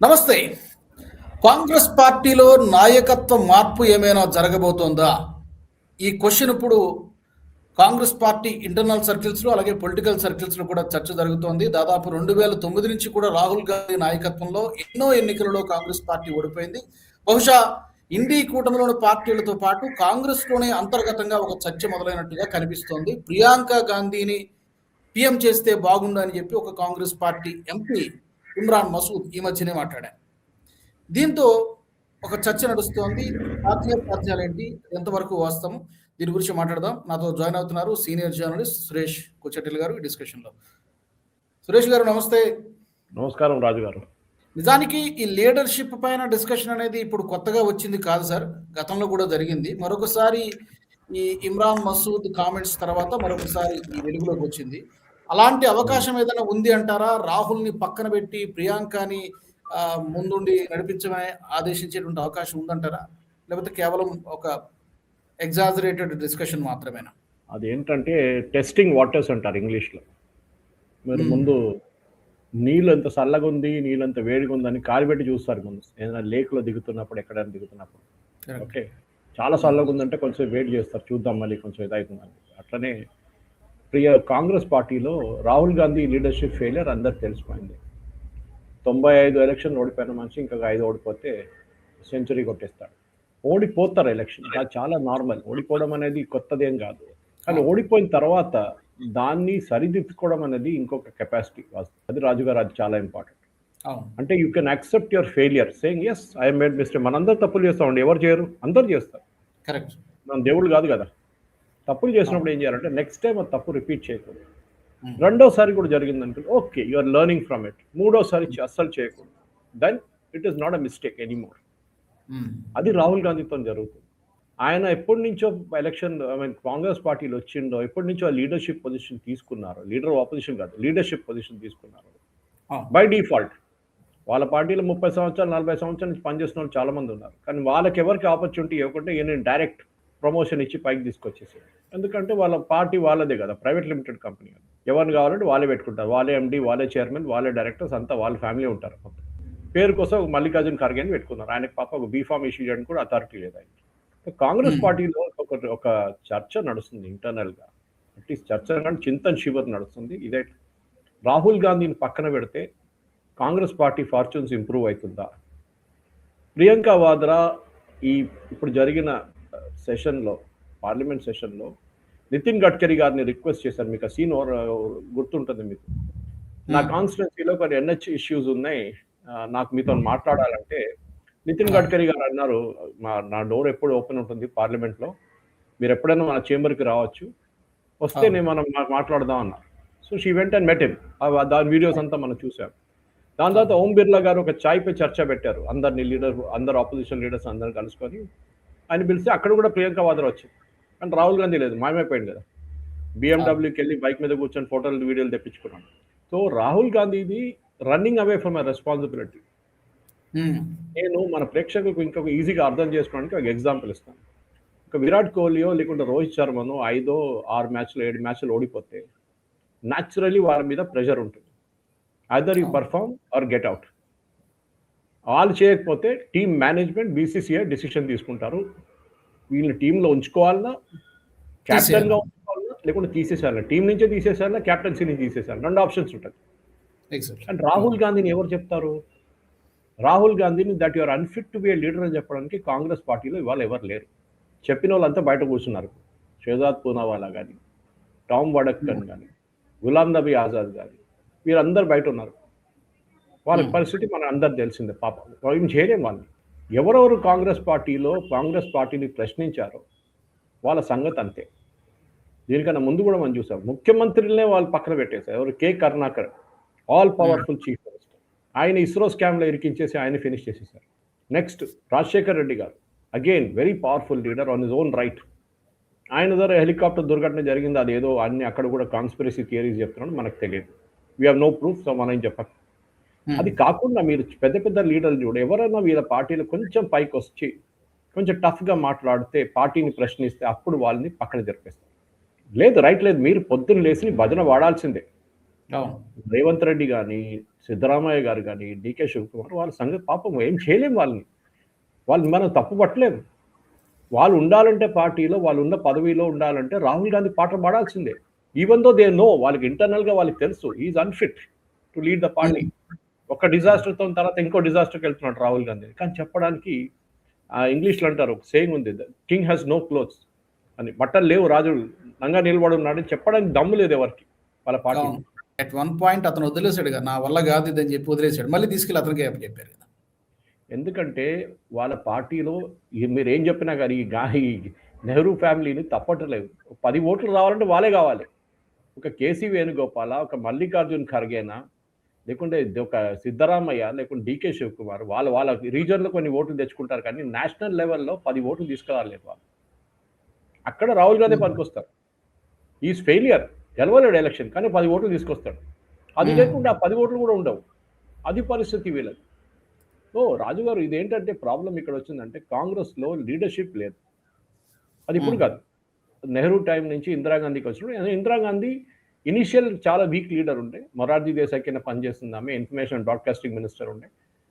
నమస్తే. కాంగ్రెస్ పార్టీలో నాయకత్వ మార్పు ఏమైనా జరగబోతోందా? ఈ క్వశ్చన్ ఇప్పుడు కాంగ్రెస్ పార్టీ ఇంటర్నల్ సర్కిల్స్లో అలాగే పొలిటికల్ సర్కిల్స్లో కూడా చర్చ జరుగుతోంది. దాదాపు రెండు వేల తొమ్మిది నుంచి కూడా రాహుల్ గాంధీ నాయకత్వంలో ఎన్నో ఎన్నికలలో కాంగ్రెస్ పార్టీ ఓడిపోయింది. బహుశా ఇండీ కూటమిలోని పార్టీలతో పాటు కాంగ్రెస్లోనే అంతర్గతంగా ఒక చర్చ మొదలైనట్టుగా కనిపిస్తోంది. ప్రియాంక గాంధీని పీఎం చేస్తే బాగుండు అని చెప్పి ఒక కాంగ్రెస్ పార్టీ ఎంపీ ఇమ్రాన్ మసూద్ ఈ మధ్యనే మాట్లాడారు. దీంతో ఒక చర్చ నడుస్తోంది. జాతీయ పార్టీలు ఏంటి? ఎంతవరకు వాస్తవం? దీని గురించి మాట్లాడదాం. నాతో జాయిన్ అవుతున్నారు సీనియర్ జర్నలిస్ట్ సురేష్ కుచ్చటిల్ గారు ఈ డిస్కషన్లో. సురేష్ గారు నమస్తే. నమస్కారం రాజు గారు. నిజానికి ఈ లీడర్షిప్ పైన డిస్కషన్ అనేది ఇప్పుడు కొత్తగా వచ్చింది కాదు సార్. గతంలో కూడా జరిగింది. మరొకసారి ఈ ఇమ్రాన్ మసూద్ కామెంట్స్ తర్వాత మరొకసారి ఈ వెలుగులోకి వచ్చింది. అలాంటి అవకాశం ఏదైనా ఉంది అంటారా? రాహుల్ని పక్కన పెట్టి ప్రియాంకని ముందుండి నడిపించమని ఆదేశించేటువంటి అవకాశం ఉందంటారా? లేకపోతే కేవలం ఒక ఎగ్జాజరేటెడ్ డిస్కషన్ మాత్రమేనా? అదేంటంటే టెస్టింగ్ వాటర్స్ అంటారు ఇంగ్లీష్లో. మీరు Hmm. ముందు నీళ్ళు ఎంత చల్లగా ఉంది నీళ్ళు ఎంత వేడిగా ఉందని కాలు పెట్టి చూస్తారు ముందు. ఏదైనా లేక్లో దిగుతున్నప్పుడు ఎక్కడైనా దిగుతున్నప్పుడు. ఓకే. చాలా చల్లగా ఉందంటే కొంచెం వెయిట్ చేస్తారు. చూద్దాం మళ్ళీ కొంచెం ఇదవుతుందని. అట్లనే ప్రియ కాంగ్రెస్ పార్టీలో రాహుల్ గాంధీ లీడర్షిప్ ఫెయిలియర్ అందరికి తెలిసిపోయింది. తొంభై ఐదు ఎలక్షన్ ఓడిపోయిన మనిషి ఇంకా ఐదు ఓడిపోతే సెంచరీ కొట్టేస్తాడు. ఓడిపోతారు ఎలక్షన్. అది చాలా నార్మల్. ఓడిపోవడం అనేది కొత్తదేం కాదు. కానీ ఓడిపోయిన తర్వాత దాన్ని సరిదిద్దుకోవడం అనేది ఇంకొక కెపాసిటీ అది రాజుగారు అది చాలా ఇంపార్టెంట్ అంటే you can accept your failure saying yes I made mistake మనందరూ తప్పులు చేస్తామండి. ఎవరు చేయరు? అందరు చేస్తారు. కరెక్ట్ మన దేవుడు కాదు కదా. తప్పులు చేసినప్పుడు ఏం చేయాలంటే నెక్స్ట్ టైం ఆ తప్పు రిపీట్ చేయకూడదు. రెండోసారి కూడా జరిగింది అనుకుంటే okay you are learning from it మూడోసారి అస్సలు చేయకూడదు. Then it is not a mistake anymore అది రాహుల్ గాంధీతో జరుగుతుంది. ఆయన ఎప్పటి నుంచో ఎలక్షన్ ఐ మీన్ కాంగ్రెస్ పార్టీలో వచ్చిండో ఎప్పటి నుంచో ఆ లీడర్షిప్ పొజిషన్ తీసుకున్నారు లీడర్ ఆపోజిషన్ కాదు లీడర్షిప్ పొజిషన్ తీసుకున్నారు. బై డిఫాల్ట్ వాళ్ళ పార్టీలో ముప్పై సంవత్సరాలు నలభై సంవత్సరాల నుంచి పనిచేసిన వాళ్ళు చాలా మంది ఉన్నారు. కానీ వాళ్ళకి ఎవరికి ఆపర్చునిటీ ఇవ్వకుంటే ఈయన డైరెక్ట్ ప్రమోషన్ ఇచ్చి పైకి తీసుకొచ్చేసారు. ఎందుకంటే వాళ్ళ పార్టీ వాళ్ళదే కదా ప్రైవేట్ లిమిటెడ్ కంపెనీ ఎవరిని కావాలంటే వాళ్ళే పెట్టుకుంటారు. వాళ్ళే ఎండి వాళ్ళే చైర్మన్ వాళ్ళే డైరెక్టర్స్ అంతా వాళ్ళ ఫ్యామిలీ ఉంటారు మొత్తం. పేరు కోసం ఒక మల్లికార్జున్ ఖర్గే అని పెట్టుకున్నారు. ఆయనకి పాప ఒక బీఫామ్ ఇష్యూ చేయడానికి కూడా అథారిటీ లేదు ఆయన కాంగ్రెస్ Hmm. పార్టీలో ఒక ఒక చర్చ నడుస్తుంది ఇంటర్నల్గా అట్లీస్ట్ చర్చ కానీ చింతన్ శివర్ నడుస్తుంది. ఇదే రాహుల్ గాంధీని పక్కన పెడితే కాంగ్రెస్ పార్టీ ఫార్చ్యూన్స్ ఇంప్రూవ్ అవుతుందా? ప్రియాంక వాద్రా ఈ ఇప్పుడు జరిగిన సెషన్లో పార్లమెంట్ సెషన్లో నితిన్ గడ్కరీ గారిని రిక్వెస్ట్ చేశారు. మీకు ఆ సీన్ గుర్తుంటుంది మీకు. నా Hmm. కాన్స్టిట్యున్సీలో కొన్ని ఎన్హెచ్ ఇష్యూస్ ఉన్నాయి. నాకు మీతో మాట్లాడాలంటే నితిన్ గడ్కరీ గారు అన్నారు మా నా డోర్ ఎప్పుడు ఓపెన్ ఉంటుంది పార్లమెంట్లో. మీరు ఎప్పుడైనా మన chamber కి రావచ్చు. వస్తే. నేను మనం మాట్లాడదాం అన్నారు. So she went and met దాని వీడియోస్ అంతా మనం చూసాం దాని తర్వాత ఓం బిర్లా గారు ఒక చాయ్ పై చర్చ పెట్టారు. అందరిని లీడర్ అందరు ఆపోజిషన్ లీడర్స్ అందరు కలుసుకొని ఆయన పిలిస్తే అక్కడ కూడా ప్రియాంక వాద్రా వచ్చింది. కానీ రాహుల్ గాంధీ లేదు మాయమైపోయింది కదా. బిఎండబ్ల్యూకి వెళ్ళి బైక్ మీద కూర్చొని ఫోటోలు వీడియోలు తెప్పించుకున్నాడు. సో రాహుల్ గాంధీది రన్నింగ్ అవే ఫ్రమ్ రెస్పాన్సిబిలిటీ నేను మన ప్రేక్షకులకు ఇంకొక ఈజీగా అర్థం చేసుకోవడానికి ఒక ఎగ్జాంపుల్ ఇస్తాను. ఒక విరాట్ కోహ్లీయో లేకుంటే రోహిత్ శర్మనో ఐదో ఆరు మ్యాచ్లు ఏడు మ్యాచ్లు ఓడిపోతే న్యాచురలీ వాళ్ళ మీద ప్రెషర్ ఉంటుంది. Either you perform or get out వాళ్ళు చేయకపోతే టీమ్ మేనేజ్మెంట్ బీసీసీఐ డిసిషన్ తీసుకుంటారు. వీళ్ళని టీంలో ఉంచుకోవాలన్నా క్యాప్టెన్గా ఉంచుకోవాలన్నా లేకుంటే తీసేసేయాలన్నా టీం నుంచే తీసేసేయాలన్నా క్యాప్టెన్సీ నుంచి తీసేసేయాలి. రెండు ఆప్షన్స్ ఉంటాయి. అండ్ రాహుల్ గాంధీని ఎవరు చెప్తారు? రాహుల్ గాంధీని that your unfit to be leader అని చెప్పడానికి కాంగ్రెస్ పార్టీలో ఇవాళ ఎవరు లేరు. చెప్పిన వాళ్ళంతా బయట కూర్చున్నారు. షేజాద్ పూనావాలా కానీ టామ్ వడక్కన్ కానీ గులాం నబీ ఆజాద్ కానీ వీరందరూ బయట ఉన్నారు. వాళ్ళ. పరిస్థితి మన అందరు తెలిసిందే పాపం. ఏం చేయలేం వాళ్ళని. ఎవరెవరు కాంగ్రెస్ పార్టీలో కాంగ్రెస్ పార్టీని ప్రశ్నించారో వాళ్ళ సంగతి అంతే. దీనికన్నా ముందు కూడా మనం చూసాం ముఖ్యమంత్రులనే వాళ్ళు పక్కన పెట్టేశారు. ఎవరు K Karunakar all powerful chief minister. ఆయన ఇస్రో స్కామ్లో ఇరికించేసి ఆయన ఫినిష్ చేసేసారు next Rajasekhar Reddy garu again very powerful leader on his own right. ఆయన ద్వారా హెలికాప్టర్ దుర్ఘటన జరిగింది అది ఏదో అన్ని అక్కడ కూడా కాన్స్పిరసీ థియరీస్ చెప్తున్నాడు మనకు తెలియదు. We have no proof so మనం చెప్పక అది కాకుండా మీరు పెద్ద పెద్ద లీడర్లు చూడు ఎవరైనా వీళ్ళ పార్టీలో కొంచెం పైకి వచ్చి కొంచెం టఫ్గా మాట్లాడితే పార్టీని ప్రశ్నిస్తే అప్పుడు వాళ్ళని పక్కన జరిపేస్తారు. లేదు రైట్ లేదు మీరు పొద్దున్న లేచి భజన వాడాల్సిందే. రేవంత్ రెడ్డి కానీ సిద్ధరామయ్య గారు కానీ డికే శివకుమార్ వాళ్ళ సంగతి పాపం ఏం చేయలేం వాళ్ళని. వాళ్ళని మనం తప్పు పట్టలేము. వాళ్ళు ఉండాలంటే పార్టీలో వాళ్ళు ఉన్న పదవిలో ఉండాలంటే రాహుల్ గాంధీ పాట పాడాల్సిందే. ఈవెన్ దో దే నో వాళ్ళకి ఇంటర్నల్గా వాళ్ళకి తెలుసు is unfit to lead the party ఒక disaster తో తర్వాత ఇంకో డిజాస్టర్కి వెళ్తున్నాడు రాహుల్ గాంధీ. కానీ చెప్పడానికి ఆ, ఇంగ్లీష్లో అంటారు ఒక సేయింగ్ ఉంది కింగ్ హ్యాస్ నో క్లోత్స్ అని. బట్టలు లేవు రాజు నంగా నిలబడి ఉన్నాడు అని చెప్పడానికి దమ్ము లేదు ఎవరికి వాళ్ళ పార్టీ. అట్ వన్ పాయింట్ అతను వదిలేశాడు కదా నా వల్ల కాదు ఇది అని చెప్పి వదిలేశాడు. మళ్ళీ తీసుకెళ్ళి అతనికి చెప్పారు కదా. ఎందుకంటే వాళ్ళ పార్టీలో మీరు ఏం చెప్పినా కానీ ఈ నెహ్రూ ఫ్యామిలీని తప్పట్లేదు. పది ఓట్లు రావాలంటే వాళ్ళే కావాలి. ఒక కేసీ వేణుగోపాల ఒక మల్లికార్జున్ ఖర్గేనా లేకుంటే ఒక సిద్ధరామయ్య లేకుంటే డీకే శివకుమార్ వాళ్ళ వాళ్ళ రీజన్లో కొన్ని ఓట్లు తెచ్చుకుంటారు కానీ నేషనల్ లెవెల్లో పది ఓట్లు తీసుకురాలేదు వాళ్ళు. అక్కడ రాహుల్ గాంధీ పనికొస్తారు. ఈజ్ ఫెయిలియర్ గెలవలేడు ఎలక్షన్ కానీ పది ఓట్లు తీసుకొస్తాడు. అది. లేకుండా ఆ పది ఓట్లు కూడా ఉండవు. అది పరిస్థితి వీళ్ళది. సో రాజుగారు ఇదేంటంటే ప్రాబ్లం ఇక్కడ వచ్చిందంటే కాంగ్రెస్లో లీడర్షిప్ లేదు. అది ఇప్పుడు. కాదు. నెహ్రూ టైం నుంచి ఇందిరాగాంధీకి వచ్చినప్పుడు ఇందిరాగాంధీ ఇనిషియల్ చాలా వీక్ లీడర్ ఉండే. మొరార్జీ దేశాయ్ కింద పనిచేస్తుంది ఆమె ఇన్ఫర్మేషన్ బ్రాడ్కాస్టింగ్ మినిస్టర్ ఉండే.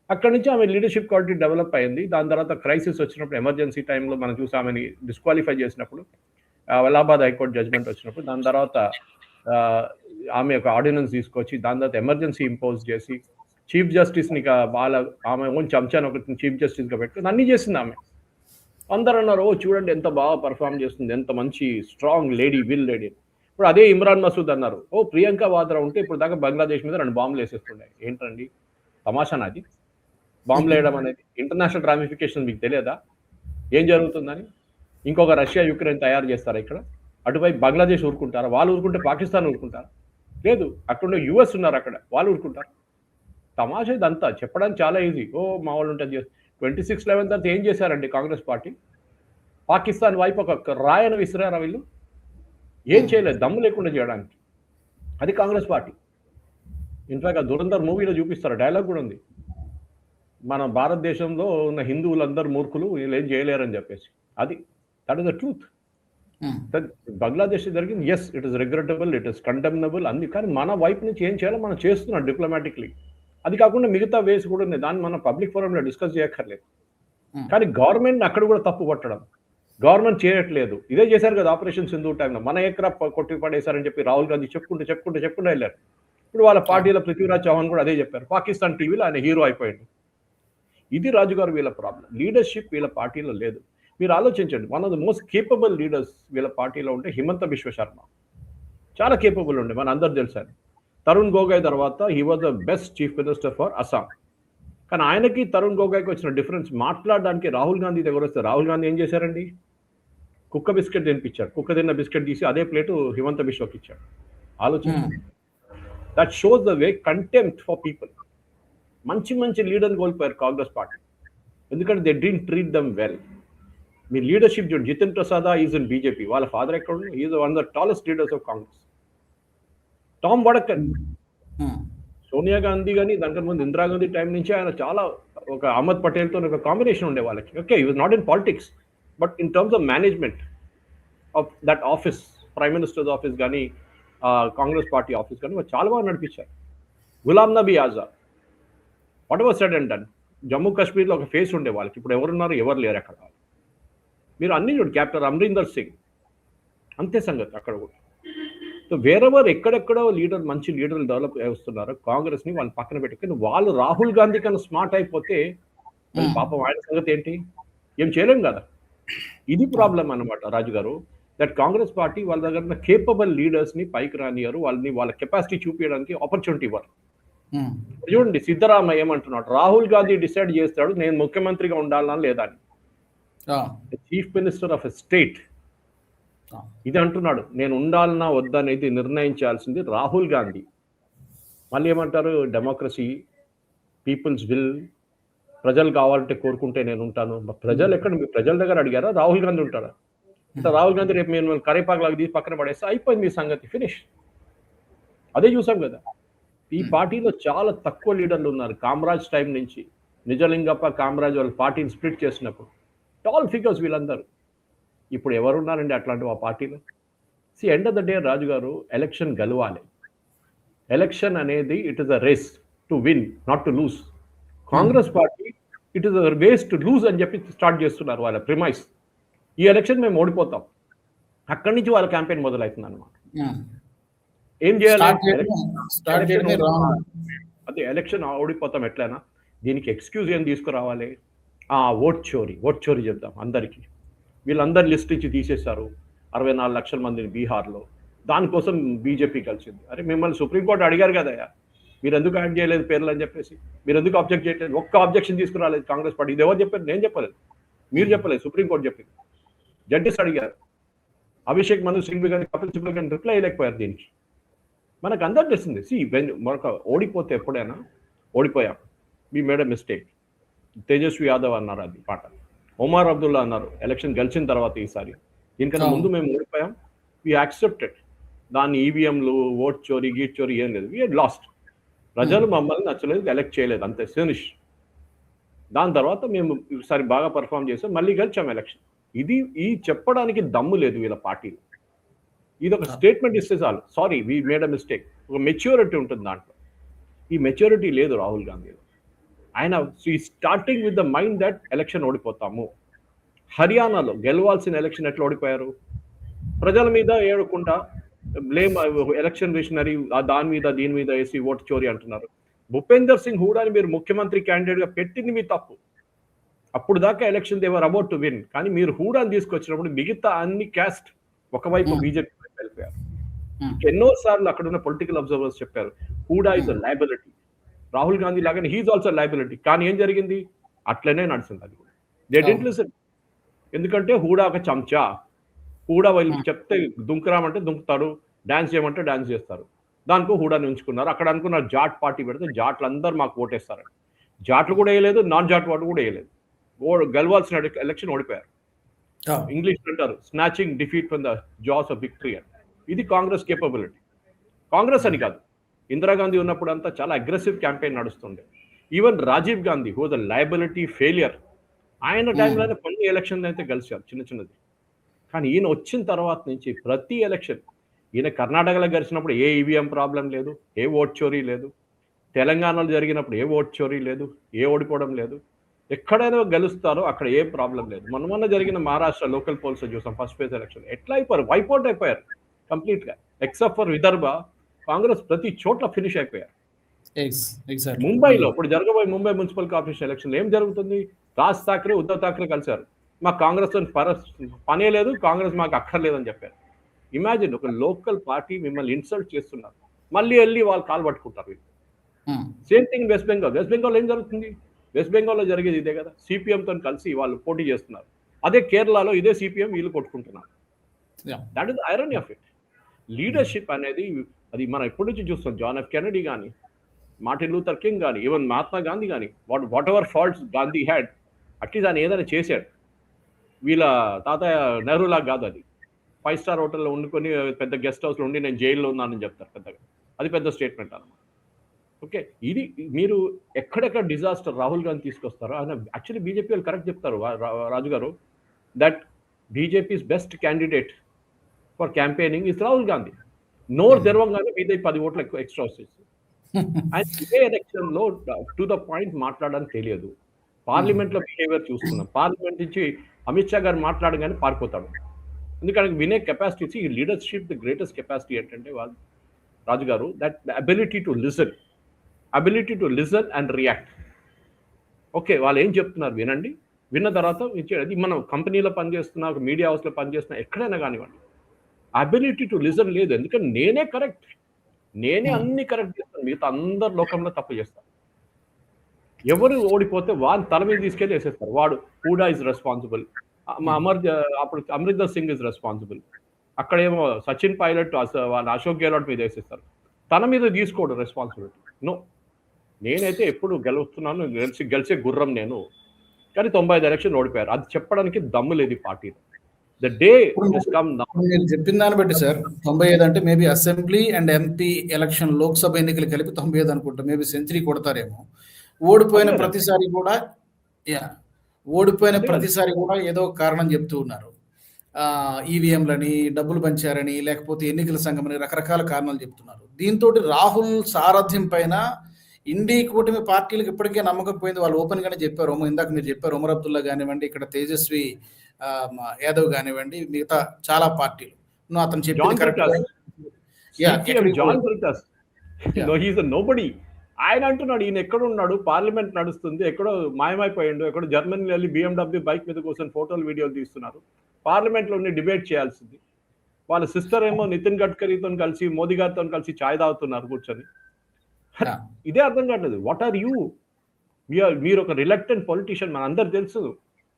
అక్కడ నుంచి ఆమె లీడర్షిప్ క్వాలిటీ డెవలప్ అయింది. దాని తర్వాత క్రైసిస్ వచ్చినప్పుడు ఎమర్జెన్సీ టైంలో మనం చూసి ఆమెని డిస్క్వాలిఫై చేసినప్పుడు అలహాబాద్ హైకోర్టు జడ్జ్మెంట్ వచ్చినప్పుడు దాని తర్వాత ఆమె ఒక ఆర్డినెన్స్ తీసుకొచ్చి దాని తర్వాత ఎమర్జెన్సీ ఇంపోజ్ చేసి చీఫ్ జస్టిస్ని వాళ్ళ ఆమె ఓన్ చంచాను ఒక చీఫ్ జస్టిస్గా పెట్టుకుని అన్నీ చేసింది ఆమె. అందరు అన్నారు ఓ చూడండి ఎంత బాగా పర్ఫామ్ చేస్తుంది ఎంత మంచి స్ట్రాంగ్ లేడీ విల్ లేడీ ఇప్పుడు అదే ఇమ్రాన్ మసూద్ అన్నారు. ఓ ప్రియాంక వాద్రా ఉంటే ఇప్పుడు దాకా బంగ్లాదేశ్ మీద రెండు బాంబులు వేసేస్తుండే. ఏంటండి? తమాషానా అది? బాంబులు వేయడం అనేది ఇంటర్నేషనల్ రామిఫికేషన్ మీకు తెలియదా? ఏం జరుగుతుందని? ఇంకొక రష్యా యుక్రెయిన్ తయారు చేస్తారా ఇక్కడ? అటువైపు బంగ్లాదేశ్ ఊరుకుంటారా? వాళ్ళు ఊరుకుంటే పాకిస్తాన్ ఊరుకుంటారా? లేదు అక్కడ యుఎస్ ఉన్నారు అక్కడ. వాళ్ళు ఊరుకుంటారు? తమాషా ఇదంతా. చెప్పడానికి చాలా ఈజీ ఓ మా వాళ్ళు ఉంటుంది ట్వంటీ సిక్స్ లెవెన్ తర్వాత ఏం చేశారండి కాంగ్రెస్ పార్టీ? పాకిస్తాన్ వైపు ఒక రాయను విసిరారా వీళ్ళు? ఏం చేయలేదు దమ్ము లేకుండా చేయడానికి. అది కాంగ్రెస్ పార్టీ. ఇన్ఫాక్ట్ ఆ దురంధర్ మూవీలో చూపిస్తారు డైలాగ్ కూడా ఉంది. మన భారతదేశంలో ఉన్న హిందువులందరూ మూర్ఖులు వీళ్ళు ఏం చేయలేరని చెప్పేసి. అది that is the truth. Bangladesh జరిగింది yes it is regrettable it is condemnable అన్ని కానీ మన వైపు నుంచి ఏం చేయాలో మనం చేస్తున్నాం డిప్లొమాటిక్లీ అది కాకుండా మిగతా వేస్ కూడా ఉన్నాయి. దాన్ని మనం పబ్లిక్ ఫోరంలో డిస్కస్ చేయక్కర్లేదు. Hmm. కానీ గవర్నమెంట్ అక్కడ కూడా తప్పు పట్టడం. గవర్నమెంట్ చేయట్లేదు. ఇదే చేశారు కదా ఆపరేషన్ సింధు టైంలో. మన ఎక్కడ కొట్టి పడేశారని చెప్పి రాహుల్ గాంధీ చెప్పుకుంటూ చెప్పుకుంటూ చెప్పుకుంటూ వెళ్ళారు. ఇప్పుడు వాళ్ళ పార్టీలో పృథ్వీరాజ్ చౌహాన్ కూడా అదే చెప్పారు. పాకిస్తాన్ టీవీలో ఆయన హీరో అయిపోయింది ఇది రాజుగారు వీళ్ళ ప్రాబ్లం. లీడర్షిప్ వీళ్ళ పార్టీలో లేదు. మీరు ఆలోచించండి. One of the most capable leaders వీళ్ళ పార్టీలో ఉంటే హిమంత విశ్వ శర్మ. చాలా కేపబుల్ ఉండే మన అందరు తెలుసు తరుణ్ గోగాయ్ తర్వాత he was the best chief minister for Assam కానీ ఆయనకి తరుణ్ గోగాయ్కి వచ్చిన డిఫరెన్స్ మాట్లాడడానికి రాహుల్ గాంధీ దగ్గర వస్తే రాహుల్ గాంధీ ఏం చేశారండి? కుక్క బిస్కెట్ తినిపించాడు. కుక్క తిన్న బిస్కెట్ తీసి అదే ప్లేటు హిమంత బిశ్వకి ఇచ్చాడు. ఆలోచన. That shows the way contempt for people మంచి మంచి లీడర్ని కోల్పోయారు కాంగ్రెస్ పార్టీ. ఎందుకంటే they didn't treat them well me leadership చూడండి Jitin Prasad is in BJP వాళ్ళ ఫాదర్ ఎక్కడ is one the tallest leaders of Congress Tom Vadakkar um. Sonia Gandhi కానీ దానికన్నా ముందు ఇందిరాగాంధీ టైం నుంచి ఆయన చాలా ఒక అహ్మద్ పటేల్తో ఒక కాంబినేషన్ ఉండే వాళ్ళకి. Okay he was not in politics but in terms of management of that office prime minister's office కానీ కాంగ్రెస్ పార్టీ ఆఫీస్ కానీ వాళ్ళు చాలా బాగా నడిపించారు. Ghulam Nabi Azad whatever said and done Jammu కాశ్మీర్లో ఒక ఫేస్ ఉండే వాళ్ళకి. ఇప్పుడు ఎవరున్నారు? ఎవరు లేరు అక్కడ మీరు అన్ని చూడు క్యాప్టెన్ అమరీందర్ సింగ్ అంతే సంగతి అక్కడ కూడా. సో వేరెవర్ ఎక్కడెక్కడో లీడర్ మంచి లీడర్లు డెవలప్ చేస్తున్నారు కాంగ్రెస్ని వాళ్ళు పక్కన పెట్టుకుని వాళ్ళు రాహుల్ గాంధీ కన్నా స్మార్ట్ అయిపోతే పాపం ఆయన సంగతి ఏంటి? ఏం చేయలేం కదా? ఇది ప్రాబ్లం అన్నమాట రాజు గారు. దట్ కాంగ్రెస్ పార్టీ వాళ్ళ దగ్గర ఉన్న కేపబుల్ లీడర్స్ని పైకి రానియరు వాళ్ళని వాళ్ళ కెపాసిటీ చూపించడానికి ఆపర్చునిటీ ఇవ్వరు. చూడండి సిద్ధరామయ్య ఏమంటున్నాడు రాహుల్ గాంధీ డిసైడ్ చేస్తాడు నేను ముఖ్యమంత్రిగా ఉండాలనా లేదా అని. Chief minister of a state. ఇది అంటున్నాడు నేను ఉండాలన్నా వద్దనేది నిర్ణయించాల్సింది రాహుల్ గాంధీ. మళ్ళీ ఏమంటారు డెమోక్రసీ పీపుల్స్ విల్ ప్రజలు కావాలంటే కోరుకుంటే నేను ఉంటాను ప్రజలు ఎక్కడ? మీ ప్రజల దగ్గర అడిగారా? రాహుల్ గాంధీ ఉంటాడా? అంటే రాహుల్ గాంధీ రేపు మేము కరేపాకులాగా తీసి పక్కన పడేస్తే అయిపోయింది మీ సంగతి. ఫినిష్ అదే చూసాం కదా. ఈ పార్టీలో చాలా తక్కువ లీడర్లు ఉన్నారు. కామరాజ్ టైం నుంచి. నిజలింగప్ప కామరాజ్ వాళ్ళ పార్టీని స్ప్లిట్ చేసినప్పుడు. టాల్ ఫిగర్స్ వీళ్ళందరూ. ఇప్పుడు ఎవరున్నారండి అట్లాంటి ఆ పార్టీలో? See end of the day Raju గారు ఎలక్షన్ గెలవాలి. ఎలక్షన్ అనేది it is a race to win not to lose Congress party it is a race to lose అని చెప్పి స్టార్ట్ చేస్తున్నారు వాళ్ళ ప్రిమైస్ ఈ ఎలక్షన్ మేము ఓడిపోతాం. అక్కడి నుంచి వాళ్ళ క్యాంపెయిన్ మొదలవుతుంది అనమాట ఏం చేయాలి? అదే ఎలక్షన్ ఓడిపోతాం ఎట్లయినా. దీనికి ఎక్స్క్యూజ్ ఏం తీసుకురావాలి? ఆ ఓట్ చోరీ ఓట్ చోరీ చెప్దాం అందరికీ. వీళ్ళందరి లిస్ట్ ఇచ్చి తీసేశారు అరవై నాలుగు లక్షల మందిని బీహార్లో. దానికోసం బీజేపీ కలిసింది. అరే మిమ్మల్ని సుప్రీంకోర్టు అడిగారు కదయ్యా? మీరు ఎందుకు యాడ్ చేయలేదు పేర్లు అని చెప్పేసి? మీరు ఎందుకు అబ్జెక్ట్ చేయలేదు ఒక్క అబ్జెక్షన్ తీసుకురాలేదు కాంగ్రెస్ పార్టీ. ఇది ఎవరు చెప్పారు నేను చెప్పలేదు. మీరు చెప్పలేదు సుప్రీంకోర్టు చెప్పింది. జడ్జెస్ అడిగారు. అభిషేక్ మను సింగ్ కానీ కపిల్ సిబల్ కానీ రిప్లై అయ్యలేకపోయారు దీనికి. మనకు అందరు తెలిసింది. సి వెన్ మరొక ఓడిపోతే ఎప్పుడైనా ఓడిపోయాం. మీ మేడ్ మిస్టేక్ తేజస్వి యాదవ్ అన్నారు అది పాట. ఒమార్ అబ్దుల్లా అన్నారు ఎలక్షన్ గెలిచిన తర్వాత ఈసారి. దీనికన్నా. ముందు మేము ఓడిపోయాం. వి యాక్సెప్టెడ్ దాన్ని ఈవీఎంలు ఓట్ చోరీ గీట్ చోరీ ఏం లేదు. వి లాస్ట్ ప్రజలు మమ్మల్ని నచ్చలేదు ఎలక్ట్ చేయలేదు. అంతే ఫినిష్ దాని తర్వాత మేము ఈసారి బాగా పర్ఫామ్ చేసాం మళ్ళీ గెలిచాం ఎలక్షన్ ఇది ఈ చెప్పడానికి దమ్ము లేదు వీళ్ళ పార్టీలో. ఇది ఒక స్టేట్మెంట్ ఇస్తే చాలు. Sorry we made a mistake ఒక మెచ్యూరిటీ ఉంటుంది దాంట్లో. ఈ మెచ్యూరిటీ లేదు రాహుల్ గాంధీ ఆయన starting with the mind that election ఓడిపోతాము. హర్యానాలో గెలవాల్సిన ఎలక్షన్ ఎట్లా ఓడిపోయారు? ప్రజల మీద ఏడకుండా బ్లేమ్ ఎలక్షన్ మిషనరీ దాని మీద దీని మీద వేసి ఓటు చోరీ అంటున్నారు. భూపేందర్ సింగ్ హూడాని మీరు ముఖ్యమంత్రి క్యాండిడేట్గా పెట్టింది మీ తప్పు. అప్పుడు దాకా election they were about to win. కానీ మీరు హూడాని తీసుకొచ్చినప్పుడు మిగతా అన్ని క్యాస్ట్ ఒకవైపు Hmm. బీజేపీ వెళ్ళిపోయారు. ఎన్నో సార్లు అక్కడ ఉన్న పొలిటికల్ అబ్జర్వర్స్ చెప్పారు Hooda is a liability Rahul Gandhi లాగానే హీజ్ ఆల్సో లైబిలిటీ కానీ ఏం జరిగింది? అట్లనే నడిచింది అది కూడా. They didn't. లిసన్ ఎందుకంటే హూడా ఒక చెంచా. హూడా వాళ్ళు. చెప్తే దుంకురామంటే దుంకుతారు డాన్స్ చేయమంటే డాన్స్ చేస్తారు. దానికో హూడాని ఉంచుకున్నారు. అక్కడ అనుకున్నారు జాట్ పార్టీ పెడితే జాట్లు అందరు మాకు ఓటేస్తారని. జాట్లు కూడా వేయలేదు నాన్ జాట్ వాడు కూడా వేయలేదు. ఓ గెలవాల్సిన ఎలక్షన్ ఓడిపోయారు. ఇంగ్లీష్ అంటారు snatching defeat from the jaws of victory అని. ఇది కాంగ్రెస్ కేపబిలిటీ కాంగ్రెస్ అని కాదు. ఇందిరాగాంధీ ఉన్నప్పుడు అంతా చాలా aggressive campaign నడుస్తుండే. Even Rajiv Gandhi who the liability failure ఆయన టైంలోనే కొన్ని ఎలక్షన్లు అయితే గెలిచారు చిన్న చిన్నది. కానీ ఈయన వచ్చిన తర్వాత నుంచి ప్రతి ఎలక్షన్ ఈయన కర్ణాటకలో గెలిచినప్పుడు ఏ ఈవీఎం ప్రాబ్లం లేదు ఏ ఓట్ చోరీ లేదు. తెలంగాణలో జరిగినప్పుడు ఏ ఓట్ చోరీ లేదు ఏ ఓడిపోవడం లేదు. ఎక్కడైనా గెలుస్తారో అక్కడ ఏ ప్రాబ్లం లేదు. మొన్న మొన్న జరిగిన మహారాష్ట్ర లోకల్ పోల్స్ చూసాం ఫస్ట్ ఫేజ్ ఎలక్షన్ ఎట్లా అయిపోయారు? వైపౌట్ అయిపోయారు కంప్లీట్గా. ఎక్సెప్ట్ ఫర్ విదర్భ కాంగ్రెస్ ప్రతి చోట్ల ఫినిష్ అయిపోయారు. ముంబైలో ఇప్పుడు జరగబోయే ముంబై మున్సిపల్ కార్పొరేషన్ ఎలక్షన్ ఏం జరుగుతుంది? రాజ్ ఠాక్రే ఉద్ధవ్ ఠాక్రే కలిశారు. మాకు కాంగ్రెస్తో పర పనే లేదు కాంగ్రెస్ మాకు అక్కర్లేదని చెప్పారు. ఇమాజిన్ ఒక లోకల్ పార్టీ మిమ్మల్ని ఇన్సల్ట్ చేస్తున్నారు. మళ్ళీ వెళ్ళి వాళ్ళు కాలు పట్టుకుంటారు వీళ్ళు. Same thing West Bengal. West Bengal ఏం జరుగుతుంది? వెస్ట్ బెంగాల్లో జరిగేది ఇదే కదా. సిపిఎం తో కలిసి వాళ్ళు పోటీ చేస్తున్నారు. అదే కేరళలో ఇదే సిపిఎం వీళ్ళు కొట్టుకుంటున్నారు. That is iron of it leadership అనేది అది మనం ఎప్పటి నుంచి చూస్తాం? జాన్ ఎఫ్ కెనడీ కానీ మార్టిన్ లూథర్ కింగ్ కానీ ఈవెన్ మహాత్మా గాంధీ కానీ what whatever faults Gandhi had at least ఆయన ఏదైనా చేశాడు. వీళ్ళ తాతయ్య నెహ్రూలా కాదు అది. ఫైవ్ స్టార్ హోటల్లో వండుకొని పెద్ద గెస్ట్ హౌస్లో ఉండి నేను జైల్లో ఉన్నానని చెప్తారు పెద్దగా. అది పెద్ద స్టేట్మెంట్ అన్నమాట. ఓకే ఇది మీరు ఎక్కడెక్కడ డిజాస్టర్ రాహుల్ గాంధీ తీసుకొస్తారో? ఆయన యాక్చువల్లీ బీజేపీ వాళ్ళు కరెక్ట్ చెప్తారు రాజు గారు that BJP's best candidate for campaigning is Rahul Gandhi. నోరు తెరవంగానే మీద పది ఓట్లు ఎక్కువ ఎక్స్ట్రా వచ్చేసి ఆయన ఇదే ఎలక్షన్లో టు ద పాయింట్ మాట్లాడడానికి తెలియదు. పార్లమెంట్లో బిహేవియర్ చూస్తున్నాం. పార్లమెంట్ నుంచి అమిత్ షా గారు మాట్లాడగానే పారిపోతాడు. ఎందుకంటే వినే capacity leadership the greatest capacity ఏంటంటే వాళ్ళు రాజు గారు that ability to listen ability to listen and react okay వాళ్ళు ఏం చెప్తున్నారు వినండి. విన్న తర్వాత ఇచ్చే- అది మనం కంపెనీలో పనిచేస్తున్నా ఒక మీడియా హౌస్లో పనిచేస్తున్నా ఎక్కడైనా కానివ్వండి. అబిలిటీ టు లిసన్ లేదు. ఎందుకంటే నేనే కరెక్ట్ నేనే అన్ని కరెక్ట్ చేస్తాను. మిగతా అందరు లోకంలో తప్పు చేస్తాను ఎవరు ఓడిపోతే వాని తల మీద తీసుకెళ్ళి వేసేస్తారు. వాడు హూడా ఇస్ రెస్పాన్సిబుల్ మా అమర్ అప్పుడు అమరీందర్ సింగ్ ఇస్ రెస్పాన్సిబుల్ అక్కడేమో సచిన్ పైలట్ వాళ్ళ అశోక్ గెహ్లోట్ మీద వేసేస్తారు. తన మీద తీసుకోడు రెస్పాన్సిబిలిటీ నో నేనైతే ఎప్పుడు గెలుస్తున్నాను గెలిచి గెలిచే గుర్రం నేను. కానీ తొంభై ఐదు ఎలక్షన్ ఓడిపోయారు. అది చెప్పడానికి దమ్ము లేదు ఈ పార్టీలో. ద డే కమ్ చెప్పిన దాన్ని బట్టి సార్ తొంభై ఐదు అంటే maybe assembly and MP election Lok Sabha ఎన్నికలు కలిపి తొంభై ఐదు అనుకుంటా. మేబీ సెంచరీ కొడతారేమో. ఓడిపోయిన. ప్రతిసారి కూడా యా ఓడిపోయిన. ప్రతిసారి కూడా ఏదో కారణం చెప్తూ ఉన్నారు. ఈవీఎంలని డబ్బులు పంచారని లేకపోతే ఎన్నికల సంఘమని రకరకాల కారణాలు చెప్తున్నారు. దీంతో రాహుల్ సారథ్యం పైన ఇండి కూటమి పార్టీలకు ఇప్పటికే నమ్మకం పోయింది. వాళ్ళు ఓపెన్ గానే చెప్పారు ఇందాక మీరు చెప్పారు ఉమర్ అబ్దుల్లా కానివ్వండి ఇక్కడ తేజస్వి యాదవ్ కానివ్వండి మిగతా చాలా పార్టీలు. నువ్వు అతను చెప్పింది కరెక్ట్ ఆయన అంటున్నాడు ఈయన ఎక్కడ ఉన్నాడు పార్లమెంట్ నడుస్తుంది ఎక్కడో మాయమైపోయిండు ఎక్కడో జర్మనీలో వెళ్ళి బిఎండబ్ల్యూ బైక్ మీద కోసం ఫోటోలు వీడియోలు తీస్తున్నారు. పార్లమెంట్లో ఉండి డిబేట్ చేయాల్సింది. వాళ్ళ సిస్టర్ ఏమో నితిన్ గడ్కరీతో కలిసి మోదీ గారితో కలిసి చాయ్ తాగుతున్నారు కూర్చొని. ఇదే అర్థం కావట్లేదు. వాట్ ఆర్ యూ మీరు ఒక రిలక్టెంట్ పొలిటీషియన్ మన అందరు తెలుసు.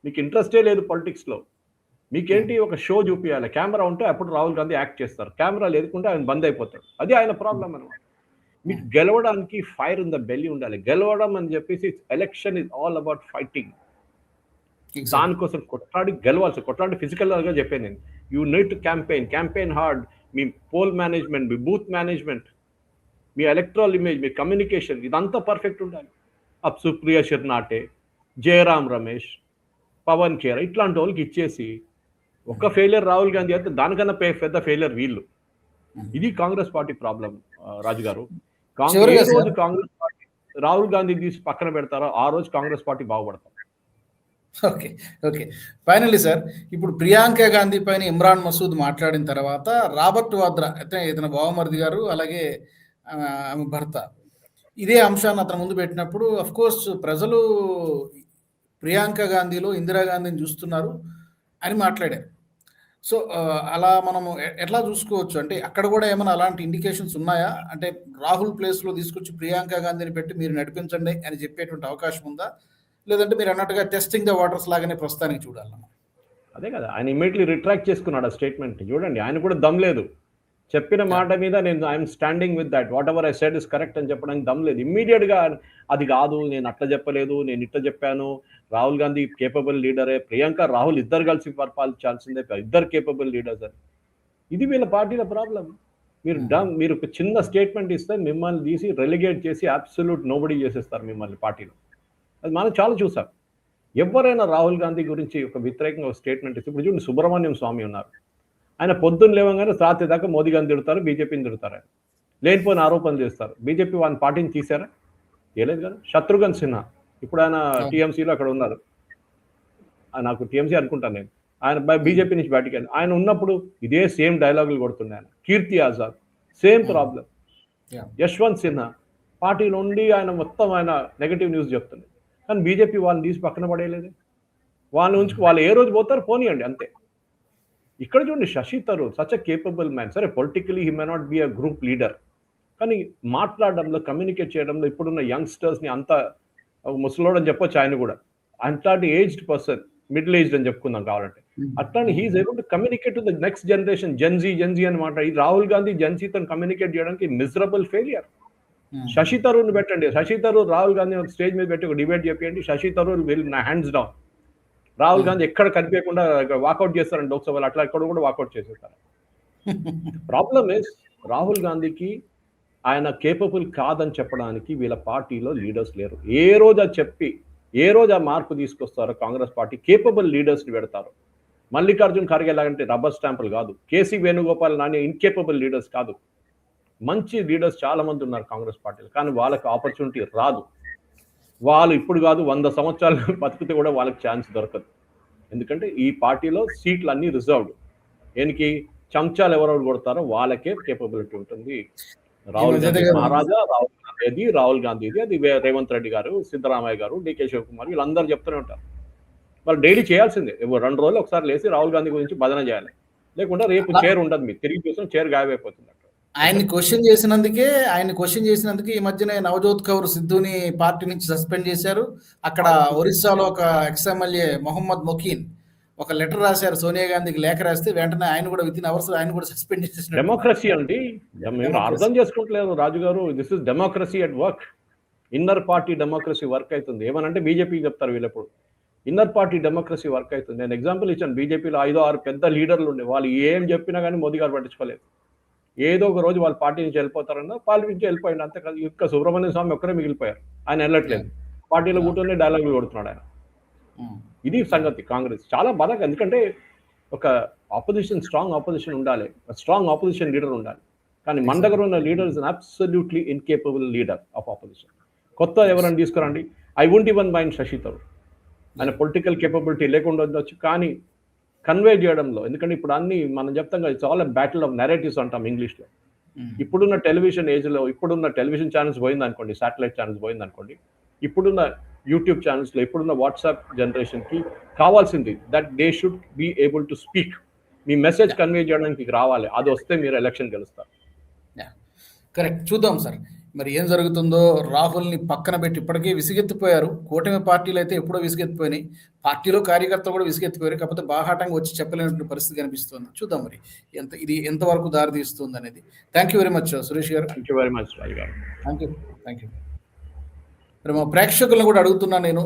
మీకు ఇంట్రెస్టే లేదు politics లో మీకేంటి ఒక షో చూపించాలి కెమెరా ఉంటే అప్పుడు రాహుల్ గాంధీ యాక్ట్ చేస్తారు. కెమెరా లేకుంటే ఆయన బంద్ అయిపోతాడు. అది ఆయన ప్రాబ్లం అనమాట మీకు గెలవడానికి ఫైర్ ఇన్ ద బెల్లి ఉండాలి. గెలవడం అని చెప్పేసి election is all about fighting. దానికోసం కొట్లాడి గెలవాల్సి కొట్లాడి ఫిజికల్గా చెప్పాను నేను. You need to campaign campaign hard me poll management మీ బూత్ మేనేజ్మెంట్ మీ ఎలక్ట్రల్ ఇమేజ్ మీ కమ్యూనికేషన్ ఇదంతా పర్ఫెక్ట్ ఉండాలి. అప్ సుప్రియ షిర్నాటే జయరాం రమేష్ పవన్ ఖేర్ ఇట్లాంటి వాళ్ళకి ఇచ్చేసి ఒక్క ఫెయిలియర్ రాహుల్ గాంధీ అయితే దానికన్నా పెద్ద ఫెయిలియర్ వీళ్ళు. ఇది కాంగ్రెస్ పార్టీ ప్రాబ్లం రాజు గారు కాంగ్రెస్ రోజు. కాంగ్రెస్ పార్టీ రాహుల్ గాంధీ తీసి పక్కన పెడతారో? ఆ రోజు కాంగ్రెస్ పార్టీ బాగుపడతారు. Okay okay. ఫైనల్లీ సార్ ఇప్పుడు ప్రియాంక గాంధీ పైన ఇమ్రాన్ మసూద్ మాట్లాడిన తర్వాత రాబర్ట్ వాద్రా అయితే ఇతని బావమరిది గారు అలాగే ఆమె భర్త ఇదే అంశాన్ని అతను ముందు పెట్టినప్పుడు అఫ్ కోర్స్ ప్రజలు ప్రియాంక గాంధీలో ఇందిరాగాంధీని చూస్తున్నారు అని మాట్లాడారు. సో అలా మనము ఎ- ఎట్లా చూసుకోవచ్చు? అంటే అక్కడ కూడా ఏమైనా అలాంటి ఇండికేషన్స్ ఉన్నాయా? అంటే రాహుల్ ప్లేస్లో తీసుకొచ్చి ప్రియాంక గాంధీని పెట్టి మీరు నడిపించండి అని చెప్పేటువంటి అవకాశం ఉందా? లేదంటే మీరు అన్నట్టుగా టెస్టింగ్ ద వాటర్స్ లాగానే ప్రస్తుతానికి చూడాలన్న? అదే కదా. ఆయన ఇమీడియట్లీ రిట్రాక్ట్ చేసుకున్నాడు ఆ స్టేట్మెంట్ చూడండి ఆయన కూడా దమ్ లేదు. చెప్పిన మాట మీద నేను I'm standing with that whatever I said is correct అని చెప్పడానికి దమ్ లేదు. ఇమ్మీడియట్గా అది కాదు నేను అట్లా చెప్పలేదు నేను ఇట్లా చెప్పాను. రాహుల్ గాంధీ కేపబుల్ లీడరే ప్రియాంక రాహుల్ ఇద్దరు కలిసి పరిపాలించాల్సిందే. ఇద్దరు కేపబుల్ లీడర్స్ అని. ఇది వీళ్ళ పార్టీల ప్రాబ్లం మీరు డమ్ మీరు ఒక చిన్న స్టేట్మెంట్ ఇస్తే మిమ్మల్ని తీసి రెలిగేట్ చేసి అబ్సల్యూట్ నోబడి చేసేస్తారు మిమ్మల్ని పార్టీలో. అది మనం చాలా చూసాం. ఎవరైనా రాహుల్ గాంధీ గురించి ఒక వ్యతిరేకంగా స్టేట్మెంట్ ఇస్తే ఇప్పుడు చూడండి సుబ్రహ్మణ్యం స్వామి ఉన్నారు. ఆయన పొద్దున్న లేవగానే రాత్రి దాకా మోదీ గాంధీ తిడతారు బీజేపీని తిడతారు ఆయన. లేనిపోయిన ఆరోపణలు చేస్తారు. బీజేపీ వాళ్ళ పార్టీని తీశారా? చేయలేదు కదా. శత్రుఘ్న సిన్హా. ఇప్పుడు ఆయన టీఎంసీలో అక్కడ ఉన్నారు. నాకు టీఎంసీ అనుకుంటాను నేను. ఆయన బీజేపీ నుంచి బయటికి వెళ్ళి ఆయన ఉన్నప్పుడు ఇదే సేమ్ డైలాగులు కొడుతుండే ఆయన. కీర్తి ఆజాద్. Same problem. యశ్వంత్ సిన్హా. పార్టీలో ఉండి ఆయన మొత్తం ఆయన నెగటివ్ న్యూస్ చెప్తుంది కానీ బీజేపీ వాళ్ళని తీసి పక్కన పడేయలేదు. వాళ్ళని ఉంచుకు వాళ్ళు ఏ రోజు పోతారు పోనీయండి అంతే. ఇక్కడ చూడండి Shashi Tharoor such a capable man సరే politically he may not be a group leader కానీ మాట్లాడడంలో కమ్యూనికేట్ చేయడంలో ఇప్పుడున్న యంగ్స్టర్స్ని అంత ముసలోడు అని చెప్పొచ్చు ఆయన కూడా. అంతటి ఏజ్డ్ పర్సన్ మిడిల్ ఏజ్డ్ అని చెప్పుకుందాం కావాలంటే. అట్లాంటి he's able to communicate to the next generation Gen Z Gen Z అనమాట ఈ రాహుల్ గాంధీ జెన్సీతో కమ్యూనికేట్ చేయడానికి మిజరబుల్ ఫెయిలియర్ శశి తరూర్ని పెట్టండి. శశి తరూర్ రాహుల్ గాంధీ ఒక స్టేజ్ మీద పెట్టి ఒక డిబేట్ చెప్పండి శశి తరూర్ విల్ నా హ్యాండ్స్ డౌన్ రాహుల్ గాంధీ ఎక్కడ కనిపించకుండా వాకౌట్ చేస్తారండి లోక్సభలో అట్లా ఎక్కడ కూడా వాకౌట్ చేసేస్తారు. ప్రాబ్లమ్ ఇస్ రాహుల్ గాంధీకి ఆయన కేపబుల్ కాదని చెప్పడానికి వీళ్ళ పార్టీలో లీడర్స్ లేరు. ఏ రోజు అది చెప్పి ఏ రోజు ఆ మార్పు తీసుకొస్తారో కాంగ్రెస్ పార్టీ కేపబుల్ లీడర్స్ని పెడతారు. మల్లికార్జున్ ఖర్గే ఎలాగంటే రబ్బర్ స్టాంపులు కాదు. కేసీ వేణుగోపాల్ నాని ఇన్కేపబుల్ లీడర్స్ కాదు. మంచి లీడర్స్ చాలా మంది ఉన్నారు కాంగ్రెస్ పార్టీలో కానీ వాళ్ళకి ఆపర్చునిటీ రాదు. వాళ్ళు ఇప్పుడు కాదు వంద సంవత్సరాలు బతికితే కూడా వాళ్ళకి ఛాన్స్ దొరకదు. ఎందుకంటే ఈ పార్టీలో సీట్లు అన్ని రిజర్వ్డ్ దేనికి? చెంచాలు ఎవరెవరు కొడతారో వాళ్ళకే కేపబిలిటీ ఉంటుంది. రాహుల్ గాంధీ మహారాజా రాహుల్ గాంధీ అది రాహుల్ గాంధీది అది రేవంత్ రెడ్డి గారు సిద్ధరామయ్య గారు డికే శివకుమార్ వీళ్ళందరూ చెప్తూనే ఉంటారు. వాళ్ళు డైలీ చేయాల్సిందే. రెండు రోజులు ఒకసారి లేచి రాహుల్ గాంధీ గురించి భజన చేయాలి. లేకుంటే రేపు చైర్ ఉండదు మీకు. తిరిగి చూసిన చైర్ గాయమైపోతుంది అక్కడ. ఆయన్ని క్వశ్చన్ చేసినందుకే ఆయన క్వశ్చన్ చేసినందుకే ఈ మధ్యనే నవజోత్ కౌర్ సిద్ధుని పార్టీ నుంచి సస్పెండ్ చేశారు. అక్కడ ఒరిస్సాలో ఒక ఎక్స్ ఎమ్మెల్యే మొహమ్మద్ మొకీన్ ఒక లెటర్ రాశారు సోనియా గాంధీకి లేఖ రాస్తే వెంటనే ఆయన కూడా విత్ ఇన్ అవర్స్ ఆయన కూడా సస్పెండ్ చేసేసిన డెమోక్రసీ అండి. అర్థం చేసుకుంటలేదు రాజు గారు this is democracy at work inner party democracy work అవుతుంది. ఏమనంటే బీజేపీ చెప్తారు వీళ్ళప్పుడు. ఇన్నర్ పార్టీ డెమోక్రసీ వర్క్ అవుతుంది. నేను ఎగ్జాంపుల్ ఇచ్చాను. బీజేపీలో ఐదో ఆరు పెద్ద లీడర్లు ఉండే. వాళ్ళు ఏం చెప్పినా కానీ మోదీ గారు పట్టించుకోలేదు. ఏదో ఒక రోజు వాళ్ళ పార్టీ నుంచి వెళ్ళిపోతారన్నా పార్టీ నుంచి వెళ్ళిపోయింది అంతే కాదు. ఇంకా సుబ్రహ్మణ్య స్వామి ఒక్కరే మిగిలిపోయారు. ఆయన వెళ్ళట్లేదు. పార్టీలో కూర్చొని డైలాగులు కొడుతున్నాడు ఆయన. ఉమ్. ఇది సంగతి కాంగ్రెస్. చాలా బాధ ఎందుకంటే ఒక ఆపోజిషన్ స్ట్రాంగ్ ఆపోజిషన్ ఉండాలి. స్ట్రాంగ్ ఆపోజిషన్ లీడర్ ఉండాలి. కానీ మన దగ్గర ఉన్న leader is an absolutely incapable leader of opposition కొత్త ఎవరైనా తీసుకురండి? I won't even mind Shashi Tharoor ఆయన పొలిటికల్ కేపబిలిటీ లేకుండా ఉండొచ్చు. కానీ కన్వే చేయడంలో. ఎందుకంటే ఇప్పుడు అన్ని మనం చెప్తాం కదా it's all battle of narratives అంటాం ఇంగ్లీష్లో. ఇప్పుడున్న టెలివిజన్ ఏజ్లో ఇప్పుడున్న టెలివిజన్ ఛానల్స్ పోయింది అనుకోండి సాటిలైట్ ఛానల్స్ పోయింది అనుకోండి ఇప్పుడున్న యూట్యూబ్ ఛానల్స్లో ఇప్పుడున్న వాట్సాప్ జనరేషన్కి కావాల్సింది that they should be able to speak me message convey చేయడానికి రావాలి. అది వస్తే మీరు ఎలక్షన్ గెలుస్తారు. కరెక్ట్ చూద్దాం సార్. మరి ఏం జరుగుతుందో రాహుల్ని పక్కన పెట్టి ఇప్పటికే విసిగెత్తిపోయారు. కూటమి పార్టీలు అయితే ఎప్పుడో విసిగెత్తిపోయినాయి. పార్టీలో కార్యకర్తలు కూడా విసిగెత్తిపోయారు. కాకపోతే బాహాటంగా వచ్చి చెప్పలేనటువంటి పరిస్థితి కనిపిస్తుంది. చూద్దాం మరి ఎంత ఇది ఎంతవరకు దారి తీస్తుంది అనేది thank you very much Suresh గారు. Thank you very much thank you thank you మరి మా ప్రేక్షకులను కూడా అడుగుతున్నా నేను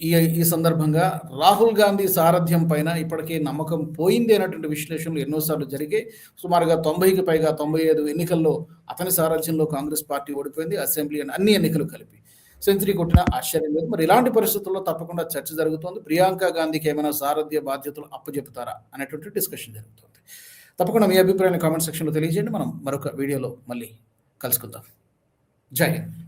ఈ ఈ సందర్భంగా రాహుల్ గాంధీ సారథ్యం పైన ఇప్పటికే నమ్మకం పోయింది అనేటువంటి విశ్లేషణలు ఎన్నోసార్లు జరిగాయి. సుమారుగా తొంభైకి పైగా తొంభై ఐదు ఎన్నికల్లో అతని సారథ్యంలో కాంగ్రెస్ పార్టీ ఓడిపోయింది. అసెంబ్లీ అని అన్ని ఎన్నికలు కలిపి సెంచరీ కొట్టిన ఆశ్చర్యం లేదు. మరి ఇలాంటి పరిస్థితుల్లో తప్పకుండా చర్చ జరుగుతోంది. ప్రియాంక గాంధీకి ఏమైనా సారథ్య బాధ్యతలు అప్పచెపుతారా అనేటువంటి డిస్కషన్ జరుగుతుంది. తప్పకుండా మీ అభిప్రాయాన్ని కామెంట్ సెక్షన్లో తెలియజేయండి. మనం మరొక వీడియోలో మళ్ళీ కలుసుకుందాం. జై హింద్.